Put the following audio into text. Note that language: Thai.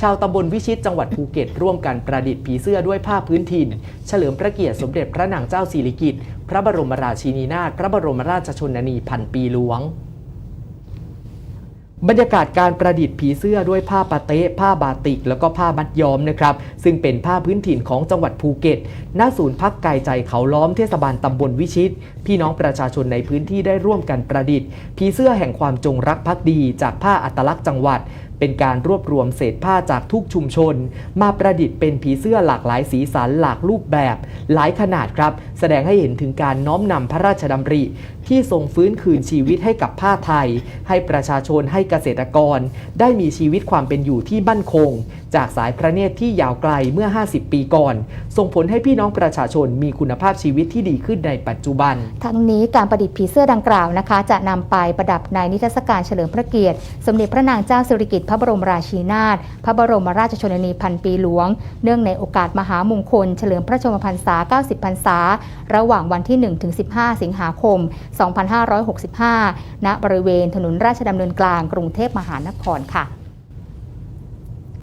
ชาวตำบลวิชิตจังหวัดภูเก็ต ร่วมกันประดิษฐ์ผีเสื้อด้วยผ้าพื้นถิ่น เฉลิมพระเกียรติสมเด็จพระนางเจ้าสิริกิติ์พระบรมราชินีนาถพระบรมราชชนนีพันปีหลวง บรรยากาศการประดิษฐ์ผีเสื้อด้วยผ้าปาเต๊ะผ้าบาติก แล้วก็ผ้ามัดย้อมนะครับ ซึ่งเป็นผ้าพื้นถิ่นของจังหวัดภูเก็ตหน้าศูนย์พักกายใจเขาล้อมเทศบาลตำบลวิชิต พี่น้องประชาชนในพื้นที่ได้ร่วมกันประดิษฐ์ผีเสื้อแห่งความจงรักภักดี จากผ้าอัตลักษณ์จังหวัด เป็นการรวบรวมเศษผ้าจากทุกชุมชน มาประดิษฐ์เป็นผีเสื้อหลากหลายสีสันหลากรูปแบบ หลายขนาดครับ แสดงให้เห็นถึงการน้อมนำพระราชดำริ ที่ทรงฟื้นคืนชีวิตให้กับผ้าไทย ให้ประชาชนให้เกษตรกร ได้มีชีวิตความเป็นอยู่ที่มั่นคง จากสายพระเนตรที่ยาวไกลเมื่อ 50 ปีก่อน ส่งผลให้พี่น้องประชาชนมีคุณภาพชีวิตที่ดีขึ้นในปัจจุบัน ทั้งนี้การประดิษฐ์ผีเสื้อดังกล่าวนะคะ จะนำไปประดับในนิทรรศการเฉลิมพระเกียรติ สมเด็จพระนางเจ้าสิริกิติ์พระบรมราชินีนาถพระบรมราชชนนีพันปีหลวง เนื่องในโอกาสมหามงคล เฉลิมพระชนมพรรษา 90 พรรษา ระหว่างวันที่1ถึง15 สิงหาคม 2565 ณ บริเวณถนนราชดำเนินกลางกรุงเทพมหานครค่ะ